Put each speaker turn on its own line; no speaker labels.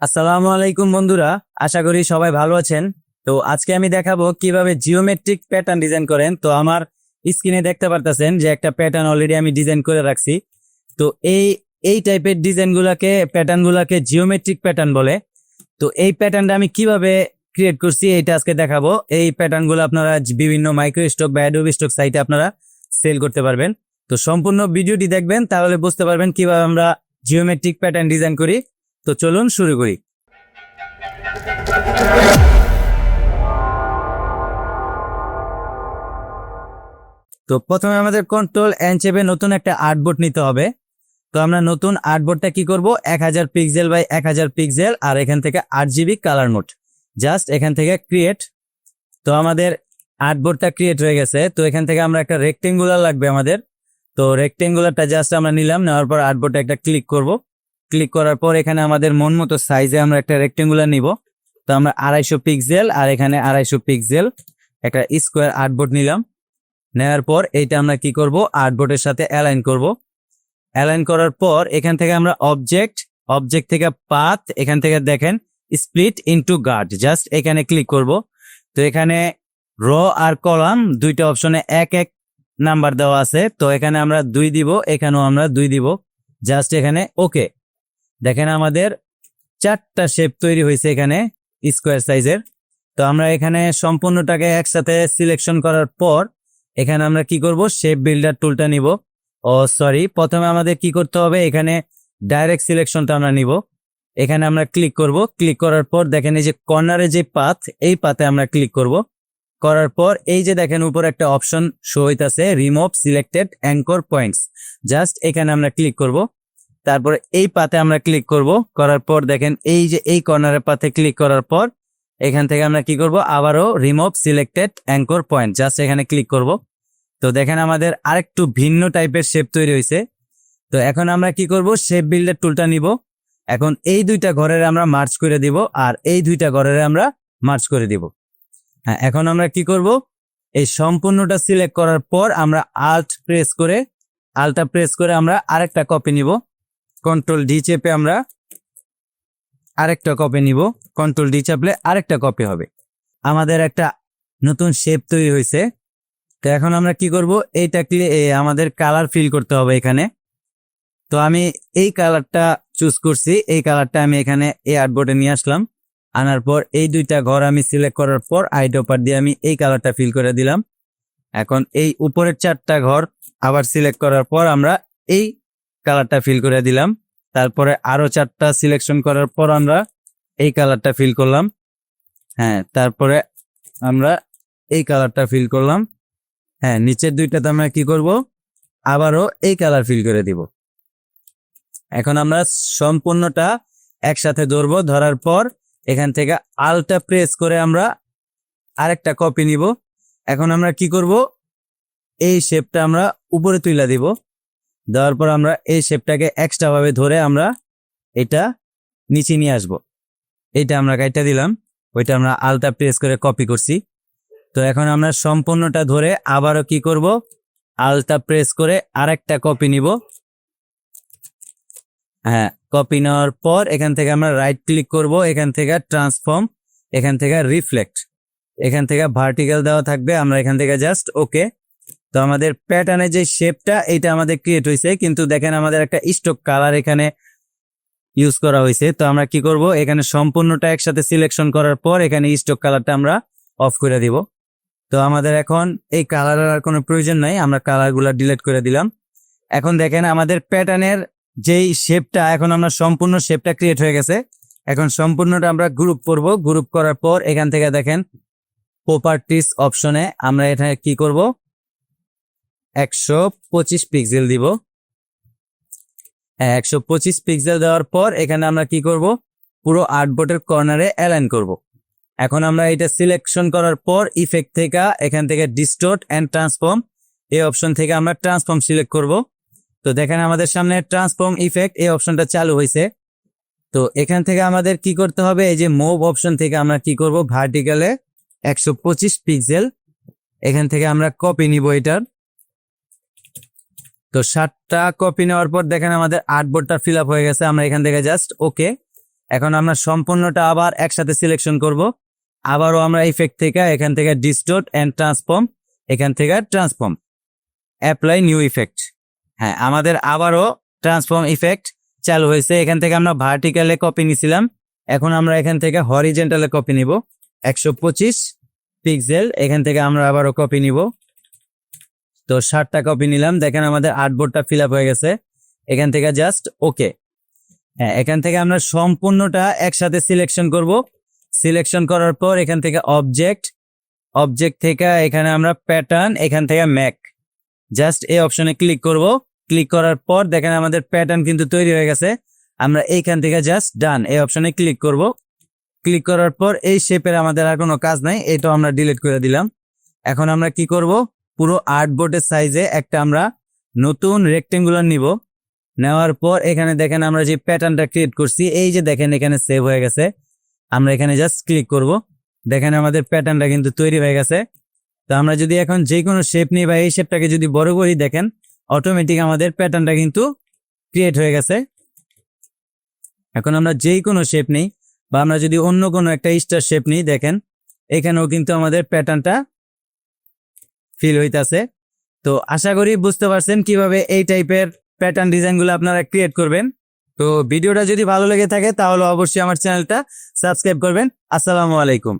আসসালামু আলাইকুম বন্ধুরা, আশা করি সবাই ভালো আছেন। তো আজকে আমি দেখাবো কীভাবে জিওমেট্রিক প্যাটার্ন ডিজাইন করেন। তো আমার স্ক্রিনে দেখতে পারতেছেন যে একটা প্যাটার্ন অলরেডি আমি ডিজাইন করে রাখছি। তো এই এই টাইপের ডিজাইন গুলাকে প্যাটার্ন গুলাকে জিওমেট্রিক প্যাটার্ন বলে। তো এই প্যাটার্নটা আমি কীভাবে ক্রিয়েট করছি এটা আজকে দেখাবো। এই প্যাটার্নগুলো আপনারা বিভিন্ন মাইক্রো স্টক বা অ্যাডোবি স্টক সাইটে আপনারা সেল করতে পারবেন। তো সম্পূর্ণ ভিডিওটি দেখবেন, তাহলে বুঝতে পারবেন কীভাবে আমরা জিওমেট্রিক প্যাটার্ন ডিজাইন করি। তো চলুন শুরু করি। তো প্রথমে আমাদের কন্ট্রোল এন চেপে নতুন একটা আর্টবোর্ড নিতে হবে। তো আমরা নতুন আর্টবোর্ডটা কি করব? এক হাজার পিক্সেল বাই এক হাজার পিক্সেল আর এখান থেকে আট জিবি কালার মোড জাস্ট এখান থেকে ক্রিয়েট তো আমাদের আর্টবোর্ডটা ক্রিয়েট হয়ে গেছে। তো এখান থেকে আমরা একটা রেক্টেঙ্গুলার লাগবে আমাদের। তো রেক্টেঙ্গুলারটা জাস্ট আমরা নিলাম, নেওয়ার পর আর্টবোর্ডে একটা ক্লিক করব। ক্লিক করার পর এখানে আমাদের মন মতো সাইজে আমরা একটা রেক্টেঙ্গুলার নিব। তো আমরা আড়াইশো পিক্সেল আর এখানে আড়াইশো পিক্সেল একটা স্কোয়ার আর্টবোর্ড নিলাম। নেওয়ার পর এইটা আমরা কি করব? আর্টবোর্ডের সাথে অ্যালাইন করব। অ্যালাইন করার পর এখান থেকে আমরা অবজেক্ট অবজেক্ট থেকে পাথ এখান থেকে দেখেন স্প্লিট ইনটু গার্ড জাস্ট এখানে ক্লিক করব। তো এখানে র আর কলাম দুইটা অপশনে এক এক নাম্বার দেওয়া আছে। তো এখানে আমরা দুই দিব, এখানেও আমরা দুই দিব। জাস্ট এখানে ওকে দেখেন আমাদের চারটা শেপ তৈরি হয়েছে এখানে স্কোয়ার সাইজের তো আমরা এখানে সম্পূর্ণটাকে একসাথে সিলেকশন করার পর এখানে আমরা কি করব? শেপ বিল্ডার টুলটা নিব। ও সরি প্রথমে আমাদের কি করতে হবে? এখানে ডাইরেক্ট সিলেকশনটা আমরা নিব। এখানে আমরা ক্লিক করব। ক্লিক করার পর দেখেন এই যে কর্নারে যে পাথ এই পাথে আমরা ক্লিক করব। করার পর এই যে দেখেন উপর একটা অপশন শো হইতাছে remove selected anchor points just এখানে আমরা ক্লিক করব। তারপরে এই পাতে আমরা ক্লিক করব। করার পর দেখেন এই যে এই কর্নারের পাতে ক্লিক করার পর এখান থেকে আমরা কি করব? আবারও remove selected anchor point just এখানে ক্লিক করব। তো দেখেন আমাদের আরেকটু ভিন্ন টাইপের শেপ তৈরি হয়েছে তো এখন আমরা কি করব? শেপ বিল্ডার টুলটা নিব। এখন এই দুইটা ঘরের আমরা মার্চ করে দিব আর এই দুইটা ঘরের আমরা মার্চ করে দিব। হ্যাঁ এখন আমরা কি করব? এই সম্পূর্ণটা সিলেক্ট করার পর আমরা আল্ট প্রেস করে আলটা প্রেস করে আমরা আরেকটা কপি নিব। কন্ট্রোল ডি চেপে আমরা আরেকটা কপি নিব। কন্ট্রোল ডি চাপলে আরেকটা কপি হবে। আমাদের একটা নতুন শেপ তৈরি হয়েছে। তো এখন আমরা কি করব? এইটা আমাদের কালার ফিল করতে হবে এখানে। তো আমি এই কালারটা চুজ করছি। এই কালারটা আমি এখানে এই আর্টবোর্ডে নিয়ে আসলাম। আনার পর এই দুইটা ঘর আমি সিলেক্ট করার পর আইডোপার দিয়ে আমি এই কালারটা ফিল করে দিলাম। এখন এই উপরের চারটা ঘর আবার সিলেক্ট করার পর আমরা এই কালারটা ফিল করে দিলাম। তারপরে আরও চারটা সিলেকশন করার পর আমরা এই কালারটা ফিল করলাম। হ্যাঁ তারপরে আমরা এই কালারটা ফিল করলাম। হ্যাঁ নিচের দুইটাতে আমরা কি করব? আবারও এই কালার ফিল করে দিব। এখন আমরা সম্পূর্ণটা একসাথে ধরবো। ধরার পর এখান থেকে আলটা প্রেস করে আমরা আরেকটা কপি নিব। এখন আমরা কি করব? এই শেপটা আমরা উপরে তুলে দিব। দেওয়ার পর আমরা এই শেপটাকে এক্সট্রাভাবে ধরে আমরা এটা নিচে নিয়ে আসব। এইটা আমরা কাইটা দিলাম, ওইটা আমরা আলতা প্রেস করে কপি করছি। তো এখন আমরা সম্পূর্ণটা ধরে আবারও কি করব? আলতা প্রেস করে আরেকটা কপি নিব। হ্যাঁ কপি নেওয়ার পর এখান থেকে আমরা রাইট ক্লিক করব, এখান থেকে ট্রান্সফর্ম এখান থেকে রিফ্লেক্ট এখান থেকে ভার্টিক্যাল দেওয়া থাকবে, আমরা এখান থেকে জাস্ট ওকে তো আমাদের প্যাটার্নের যে শেপটা এটা আমাদের ক্রিয়েট হয়েছে কিন্তু দেখেন আমাদের একটা স্টক কালার এখানে ইউজ করা হয়েছে তো আমরা কি করব? এখানে সম্পূর্ণটা একসাথে সিলেকশন করার পর এখানে স্টক কালারটা আমরা অফ করে দিব। তো আমাদের এখন এই কালারের আর কোনো প্রয়োজন নাই। আমরা কালারগুলো ডিলিট করে দিলাম। এখন দেখেন আমাদের প্যাটার্নের যেই শেপটা এখন আমরা সম্পূর্ণ শেপটা ক্রিয়েট হয়ে গেছে। এখন সম্পূর্ণটা আমরা গ্রুপ করব। গ্রুপ করার পর এখান থেকে দেখেন প্রপার্টিস অপশনে আমরা এখানে কি করব? একশো পঁচিশ পিক্সেল দিব। একশো পঁচিশ পিক্সেল দেওয়ার পর এখানে আমরা কি করব? পুরো আর্টবোর্ডের কর্নারে অ্যালাইন করব। এখন আমরা এটা সিলেকশন করার পর ইফেক্ট থেকে, এখান থেকে ডিস্টোর্ট অ্যান্ড ট্রান্সফর্ম এই অপশন থেকে আমরা ট্রান্সফর্ম সিলেক্ট করব। তো দেখেন আমাদের সামনে ট্রান্সফর্ম ইফেক্ট এই অপশনটা চালু হয়েছে। তো এখান থেকে আমাদের কি করতে হবে? এই যে মুভ অপশন থেকে আমরা কি করব? ভার্টিক্যালে একশো পঁচিশ পিক্সেল এখান থেকে আমরা কপি নিব এটার। তো সাতটা কপি নেওয়ার পর দেখেন আমাদের আট বোর্ডটা ফিল আপ হয়ে গেছে, আমরা এখান থেকে জাস্ট ওকে এখন আমরা সম্পূর্ণটা আবার একসাথে সিলেকশন করব। আবারও আমরা ইফেক্ট থেকে এখান থেকে ডিস্টোট অ্যান্ড ট্রান্সফর্ম এখান থেকে ট্রান্সফর্ম অ্যাপ্লাই নিউ ইফেক্ট হ্যাঁ আমাদের আবারও ট্রান্সফর্ম ইফেক্ট চালু হয়েছে। এখান থেকে আমরা ভার্টিক্যালে কপি নিছিলাম। এখন আমরা এখান থেকে হরিজেন্টালে কপি নিব। একশো পঁচিশ পিক্সেল এখান থেকে আমরা আবারও কপি নিব। তো ষাটটা কপি নিলাম। দেখেন আমাদের আর্টবোর্ডটা ফিল আপ হয়ে গেছে। এখান থেকে জাস্ট ওকে হ্যাঁ এখান থেকে আমরা সম্পূর্ণটা একসাথে সিলেকশন করব। সিলেকশন করার পর এখান থেকে অবজেক্ট অবজেক্ট থেকে এখানে আমরা প্যাটার্ন এখান থেকে ম্যাক জাস্ট এই অপশনে ক্লিক করব। ক্লিক করার পর দেখেন আমাদের প্যাটার্ন কিন্তু তৈরি হয়ে গেছে। আমরা এইখান থেকে জাস্ট ডান এই অপশনে ক্লিক করব। ক্লিক করার পর এই শেপের আমাদের আর কোনো কাজ নাই। এটা আমরা ডিলিট করে দিলাম। এখন আমরা কি করব? পুরো আর্ট বোর্ডের সাইজে একটা আমরা নতুন রেক্টেঙ্গুলার নিব। নেওয়ার পর এখানে দেখেন আমরা যে প্যাটার্নটা ক্রিয়েট করছি, এই যে দেখেন এখানে সেভ হয়ে গেছে। আমরা এখানে জাস্ট ক্লিক করব। দেখেন আমাদের প্যাটার্নটা কিন্তু তৈরি হয়ে গেছে। তো আমরা যদি এখন যে কোনো শেপ নিই বা এই শেপটাকে যদি বড় করি, দেখেন অটোমেটিক আমাদের প্যাটার্নটা কিন্তু ক্রিয়েট হয়ে গেছে। এখন আমরা যেই কোনো শেপ নিই বা আমরা যদি অন্য কোনো একটা স্টার শেপ নিই, দেখেন এখানেও কিন্তু আমাদের প্যাটার্নটা ফিল হইতাছে। তো আশা করি বুঝতে পারছেন কীভাবে এই টাইপের প্যাটার্ন ডিজাইনগুলো আপনারা ক্রিয়েট করবেন। তো ভিডিওটা যদি ভালো লেগে থাকে তাহলে অবশ্যই আমার চ্যানেলটা সাবস্ক্রাইব করবেন। আসসালামু আলাইকুম।